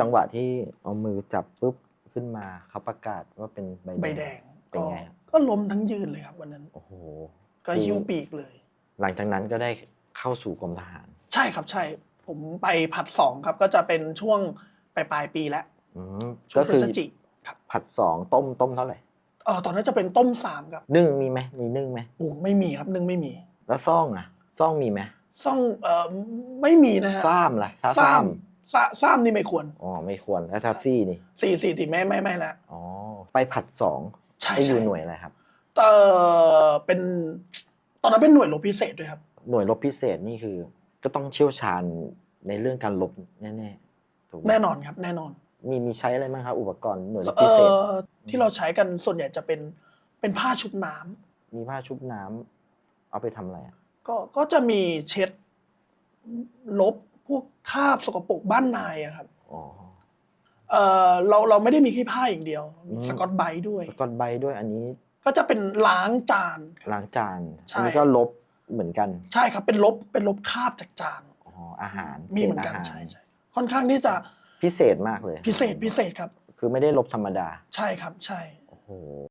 จังหวะที่เอามือจับปุ๊บขึ้นมาเขาประกาศว่าเป็นใบใบแดงเป็นก็ไงครับก็ล้มทั้งยืนเลยครับวันนั้น โอ้โหก็หิ้วปีกเลย หลังจากนั้นก็ได้เข้าสู่กรมทหาร ใช่ครับใช่ผมไปผัดสองครับก็จะเป็นช่วงปลายปลายๆปีแล้วอืมช่วก็งพฤคือศจิครับผัดสองต้มต้มเท่าไหร่เออตอนนั้นจะเป็นต้มสามครับนึ่งมีไหมมีนึ่งไหมโอ้ไม่มีครับนึ่งไม่มีแล้วซ่องอะซ่องมีไหมซ่องเออไม่มีนะฮะซ้ามล่ะซาซ้ซ้ามำ ซ้ำซ้ำนี่ไม่ควร อ๋อไม่ควรแล้วซาซี่นี่สี่สี่ติไม่ไม่ไม่ละ อ๋อไปผัดสองใช่ไปอใช่ยู่หน่วยอะไรครับ เออเป็นตอนนั้นเป็นหน่วยรบพิเศษด้วยครับ หน่วยรบพิเศษนี่คือ ก็ต้องเชี่ยวชาญในเรื่องการรบแน่ๆถูกไหมแน่นอนครับ แน่นอนมีมีใช้อะไรบ้างครับอุปกรณ์หน่วยรบเอพิเศษ อที่เราใช้กันส่วนใหญ่จะเป็นเป็นผ้าชุบน้ำมีผ้าชุบน้ำเอาไปทำอะไรอะก็ก็จะมีเช็ดลบพ วกคราบสกปรกบ้านนายอะครับอ๋อเออเราเราไม่ได้มีแค่ผ้าอย่างเดียวมีอืมสกอตไบรท์ด้วยแล้วก็ใบด้วยอันนี้ก็จะเป็นล้างจานครับล้างจานใช่ อันนี้ก็ลบเหมือนกันใช่ครับเป็นลบเป็นลบคราบจากจาน อ๋ออาหารมีเหมือนกันศษาาใช่รใช่ค่อนข้างที่จะพิเศษมากเลยพิเศษพิเศษครับ คือไม่ได้ลบธรรมดาใช่ครับใช่ โอ้โห